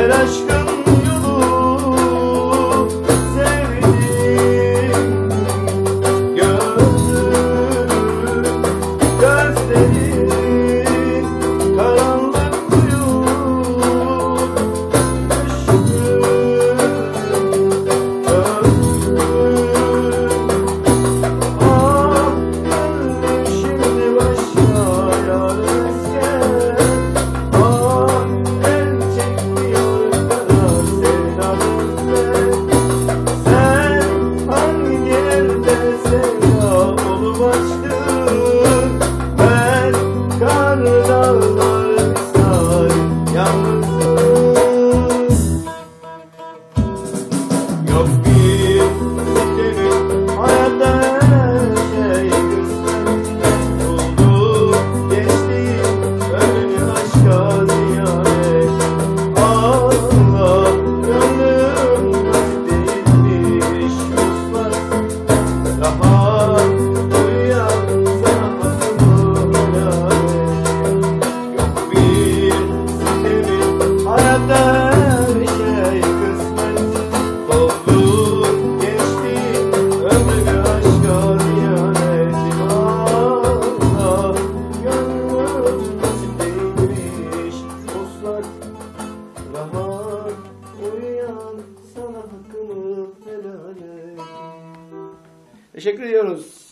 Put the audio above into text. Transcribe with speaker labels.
Speaker 1: I us love. Teşekkür ediyoruz.